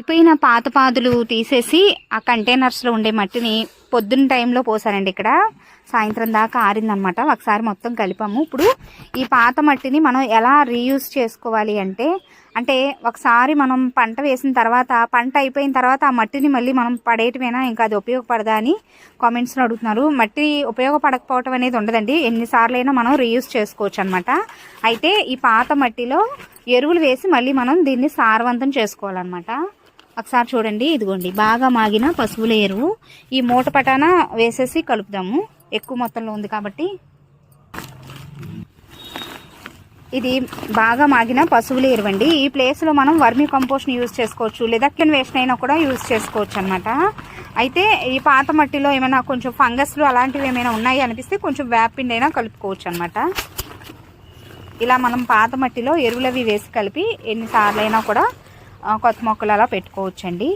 అయిపోయిన పాత పాదులు తీసేసి ఆ కంటైనర్స్లో ఉండే మట్టిని పొద్దున్న టైంలో పోసానండి ఇక్కడ. సాయంత్రం దాకా ఆరిందనమాట. ఒకసారి మొత్తం కలిపాము. ఇప్పుడు ఈ పాత మట్టిని మనం ఎలా రీయూజ్ చేసుకోవాలి అంటే అంటే ఒకసారి మనం పంట వేసిన తర్వాత పంట అయిపోయిన తర్వాత ఆ మట్టిని మళ్ళీ మనం పడేయటమేనా? ఇంకా అది ఉపయోగపడదా అని కామెంట్స్లో అడుగుతున్నారు. మట్టి ఉపయోగపడకపోవటం అనేది ఉండదండి. ఎన్నిసార్లైనా మనం రీయూజ్ చేసుకోవచ్చు అనమాట అయితే ఈ పాత మట్టిలో ఎరువులు వేసి మళ్ళీ మనం దీన్ని సారవంతం చేసుకోవాలన్నమాట ఒకసారి చూడండి ఇదిగోండి. బాగా మాగిన పశువుల ఎరువు. ఈ మూట పటాన వేసేసి కలుపుదాము. ఎక్కువ మొత్తంలో ఉంది కాబట్టి. ఇది బాగా మాగిన పశువుల ఎరువు అండి ఈ ప్లేస్లో మనం వర్మీ కంపోస్ట్ని యూజ్ చేసుకోవచ్చు. లేదా కిన్ వేస్ట్ అయినా కూడా యూజ్ చేసుకోవచ్చు అనమాట అయితే ఈ పాత మట్టిలో ఏమైనా కొంచెం ఫంగస్లు అలాంటివి ఏమైనా ఉన్నాయి అనిపిస్తే కొంచెం వేపిండి అయినా కలుపుకోవచ్చు అనమాట ఇలా మనం పాత మట్టిలో ఎరువులవి వేసి కలిపి ఎన్నిసార్లు అయినా కూడా కొత్త మొక్కలు అలా పెట్టుకోవచ్చండి.